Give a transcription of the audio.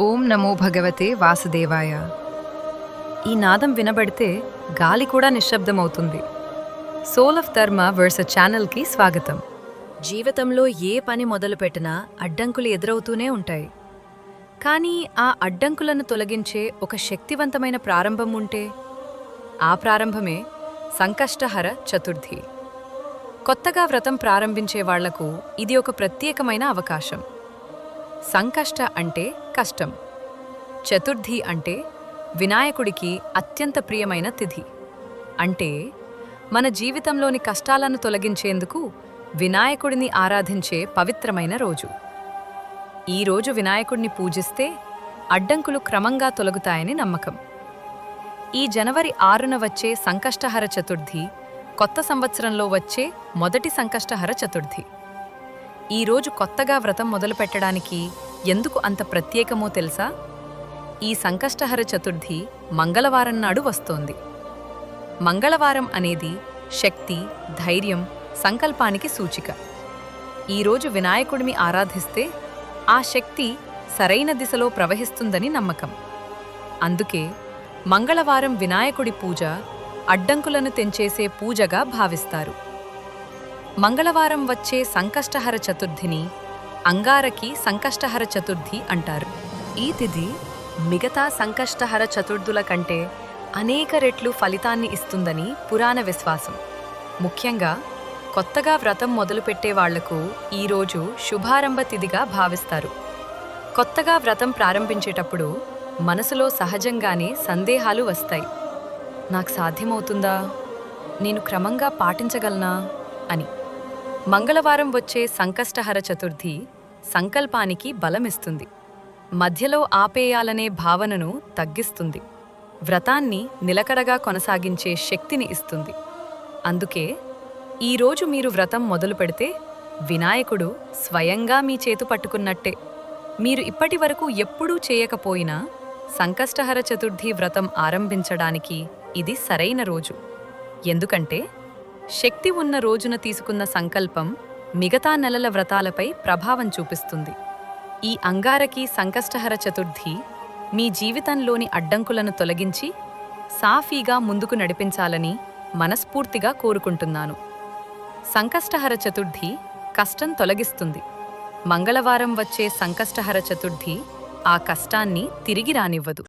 ఓం నమో భగవతే వాసుదేవాయ. ఈ నాదం వినబడితే గాలి కూడా నిశ్శబ్దమవుతుంది. సోల్ ఆఫ్ ధర్మ వర్స ఛానల్కి స్వాగతం. జీవితంలో ఏ పని మొదలుపెట్టినా అడ్డంకులు ఎదురవుతూనే ఉంటాయి. కానీ ఆ అడ్డంకులను తొలగించే ఒక శక్తివంతమైన ప్రారంభం ఉంటే? ఆ ప్రారంభమే సంకష్టహర చతుర్థి. కొత్తగా వ్రతం ప్రారంభించే వాళ్ళకు ఇది ఒక ప్రత్యేకమైన అవకాశం. సంకష్ట అంటే కష్టం. చతుర్థి అంటే వినాయకుడికి అత్యంత ప్రియమైన తిథి. అంటే మన జీవితంలోని కష్టాలను తొలగించేందుకు వినాయకుడిని ఆరాధించే పవిత్రమైన రోజు. ఈ రోజు వినాయకుడిని పూజిస్తే అడ్డంకులు క్రమంగా తొలగుతాయని నమ్మకం. ఈ జనవరి ఆరున వచ్చే సంకష్టహర చతుర్థి కొత్త సంవత్సరంలో వచ్చే మొదటి సంకష్టహర చతుర్థి. ఈరోజు కొత్తగా వ్రతం మొదలుపెట్టడానికి ఎందుకు అంత ప్రత్యేకమో తెలుసా? ఈ సంకష్టహర చతుర్థి మంగళవారం నాడు వస్తోంది. మంగళవారం అనేది శక్తి ధైర్యం సంకల్పానికి సూచిక. ఈరోజు వినాయకుడిని ఆరాధిస్తే ఆ శక్తి సరైన దిశలో ప్రవహిస్తుందని నమ్మకం. అందుకే మంగళవారం వినాయకుడి పూజ అడ్డంకులను తెంచేసే పూజగా భావిస్తారు. మంగళవారం వచ్చే సంకష్టహర చతుర్థిని అంగారకి సంకష్టహర చతుర్థి అంటారు. ఈ తిథి మిగతా సంకష్టహర చతుర్థుల కంటే అనేక రెట్లు ఫలితాన్ని ఇస్తుందని పురాణ విశ్వాసం. ముఖ్యంగా కొత్తగా వ్రతం మొదలుపెట్టే వాళ్ళకు ఈరోజు శుభారంభ తిథిగా భావిస్తారు. కొత్తగా వ్రతం ప్రారంభించేటప్పుడు మనసులో సహజంగానే సందేహాలు వస్తాయి. నాకు సాధ్యమవుతుందా? నేను క్రమంగా పాటించగలనా? అని. మంగళవారం వచ్చే సంకష్టహర చతుర్థి సంకల్పానికి బలమిస్తుంది. మధ్యలో ఆపేయాలనే భావనను తగ్గిస్తుంది. వ్రతాన్ని నిలకడగా కొనసాగించే శక్తిని ఇస్తుంది. అందుకే ఈరోజు మీరు వ్రతం మొదలు పెడితే వినాయకుడు స్వయంగా మీ చేతు పట్టుకున్నట్టే. మీరు ఇప్పటి వరకు ఎప్పుడూ చేయకపోయినా సంకష్టహర చతుర్థి వ్రతం ఆరంభించడానికి ఇది సరైన రోజు. ఎందుకంటే శక్తి ఉన్న రోజున తీసుకున్న సంకల్పం మిగతా నెలల వ్రతాలపై ప్రభావం చూపిస్తుంది. ఈ అంగారకి సంకష్టహర చతుర్థి మీ జీవితంలోని అడ్డంకులను తొలగించి సాఫీగా ముందుకు నడిపించాలని మనస్ఫూర్తిగా కోరుకుంటున్నాను. సంకష్టహర చతుర్థి కష్టం తొలగిస్తుంది. మంగళవారం వచ్చే సంకష్టహర చతుర్థి ఆ కష్టాన్ని తిరిగి రానివ్వదు.